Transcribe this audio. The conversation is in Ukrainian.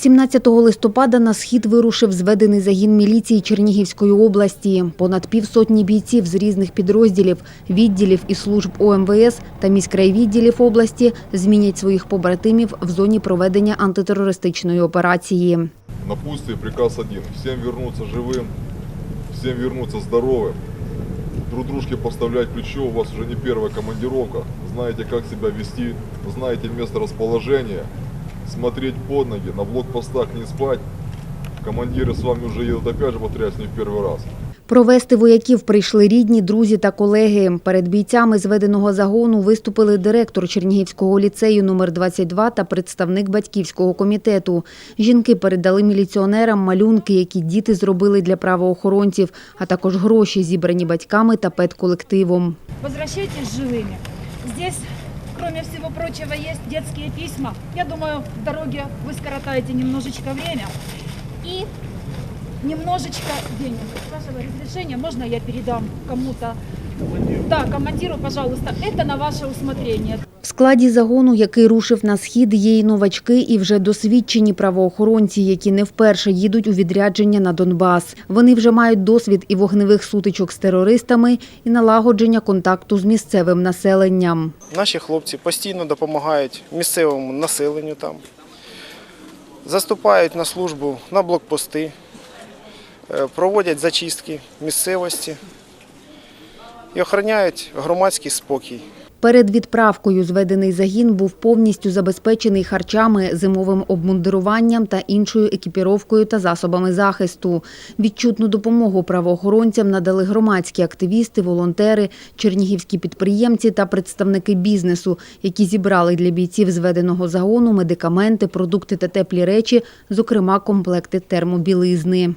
17 листопада на схід вирушив зведений загін міліції Чернігівської області. Понад півсотні бійців з різних підрозділів, відділів і служб ОМВС та міськрайвідділів області змінять своїх побратимів в зоні проведення антитерористичної операції. Напутствие приказ один. Всем вернуться живым, всем вернуться здоровым. Друг дружке поставлять плечо, у вас уже не первая командировка. Знаете, как себя вести, знаете место расположения Смотреть под ноги, на блокпостах не спать. Командиры с вами уже едут опять же, повторяюсь, не в первый раз. Провести вояків прийшли рідні, друзі та колеги. Перед бійцями зведеного загону виступили директор Чернігівського ліцею номер 22 та представник батьківського комітету. Жінки передали міліціонерам малюнки, які діти зробили для правоохоронців, а також гроші, зібрані батьками та педколективом. Возвращайтесь живыми. Здесь, кроме всего прочего, есть детские письма. Я думаю, в дороге вы скоротаете немножечко время. И немножечко денег. С вашего разрешения, можно я передам кому-то? Да, командиру, пожалуйста. Это на ваше усмотрение. В складі загону, який рушив на схід, є і новачки, і вже досвідчені правоохоронці, які не вперше їдуть у відрядження на Донбас. Вони вже мають досвід і вогневих сутичок з терористами, і налагодження контакту з місцевим населенням. Наші хлопці постійно допомагають місцевому населенню там, заступають на службу на блокпости, е, проводять зачистки місцевості і охороняють громадський спокій. Перед відправкою зведений загін був повністю забезпечений харчами, зимовим обмундируванням та іншою екіпіровкою та засобами захисту. Відчутну допомогу правоохоронцям надали громадські активісти, волонтери, чернігівські підприємці та представники бізнесу, які зібрали для бійців зведеного загону медикаменти, продукти та теплі речі, зокрема комплекти термобілизни.